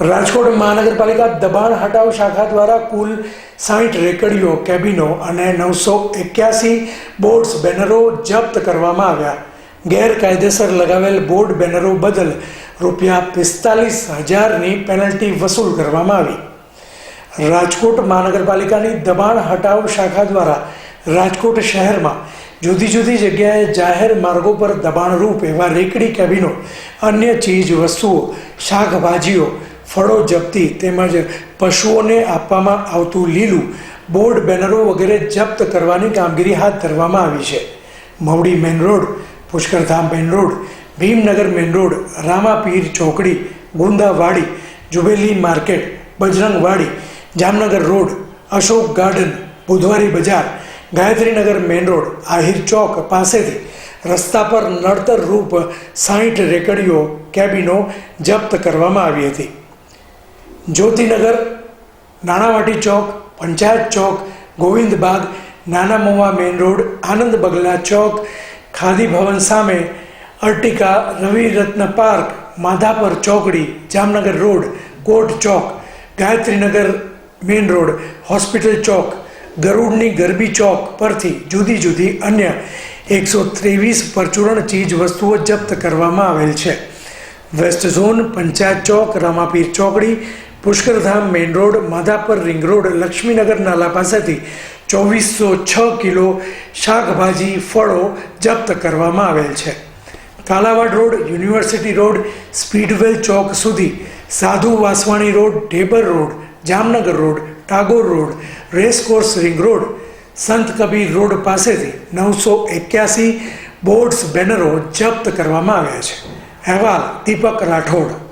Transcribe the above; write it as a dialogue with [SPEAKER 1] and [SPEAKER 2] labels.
[SPEAKER 1] રાજકોટ મહાનગરપાલિકા દબાણ હટાવ શાખા દ્વારા કુલ સાઠ રેકડીઓ, કેબિનો અને નવસો એક્યાસી બોર્ડ્સ, બેનરો જપ્ત કરવામાં આવ્યા. ગેરકાયદેસર લગાવેલ બોર્ડ બેનરો બદલ રૂપિયા પિસ્તાલીસ હજારની પેનલ્ટી વસૂલ કરવામાં આવી. રાજકોટ મહાનગરપાલિકાની દબાણ હટાવ શાખા દ્વારા રાજકોટ શહેરમાં જુદી જુદી જગ્યાએ જાહેર માર્ગો પર દબાણરૂપ એવા રેકડી, કેબિનો, અન્ય ચીજ વસ્તુઓ શાકભાજીઓ ફળો જપ્તી તેમજ પશુઓને આપવામાં આવતું લીલું, બોર્ડ, બેનરો વગેરે જપ્ત કરવાની કામગીરી હાથ ધરવામાં આવી છે. Mavdi main road, Pushkardham main road, Bhimnagar main road, Ramapir ચોકડી, Gundawadi, jubilee market, Bajrangwadi, Jamnagar road, Ashok garden, Budhwari Bazar, Gayatrinagar main road, Ahir Chowk પાસેથી રસ્તા પર નડતર રૂપ સાહીઠ રેકડીઓ કેબિનો જપ્ત કરવામાં આવી હતી. જ્યોતિનગર, નાણાવાટી ચોક, પંચાયત ચોક, ગોવિંદબાગ નાના મોવા મેન રોડ, આનંદ બગલા ચોક, ખાદી ભવન સામે અર્ટિકા રવિ રત્ન પાર્ક, માધાપર ચોકડી, Jamnagar road, Kot Chowk, Gayatrinagar main road, hospital Chowk, ગરુડની ગરબી ચોક પરથી જુદી જુદી અન્ય એકસો ત્રેવીસ પરચુરણ ચીજ વસ્તુઓ જપ્ત કરવામાં આવેલ છે. વેસ્ટ ઝોન, પંચાયત ચોક, રામાપીર ચોકડી Pushkardham main road, Madhapar ring road, Laxminagar નાલા પાસેથી ચોવીસો છ કિલો શાકભાજી, ફળો જપ્ત કરવામાં આવેલ છે. Kalawad road, university road, Speedwell Chowk સુધી Sadhu Vaswani road, Dhebar road, Jamnagar road, Tagore road racecourse ring road, Sant Kabir road પાસેથી નવસો એક્યાસી બોર્ડ્સ, બેનરો જપ્ત કરવામાં આવ્યા છે. અહેવાલ દીપક રાઠોડ.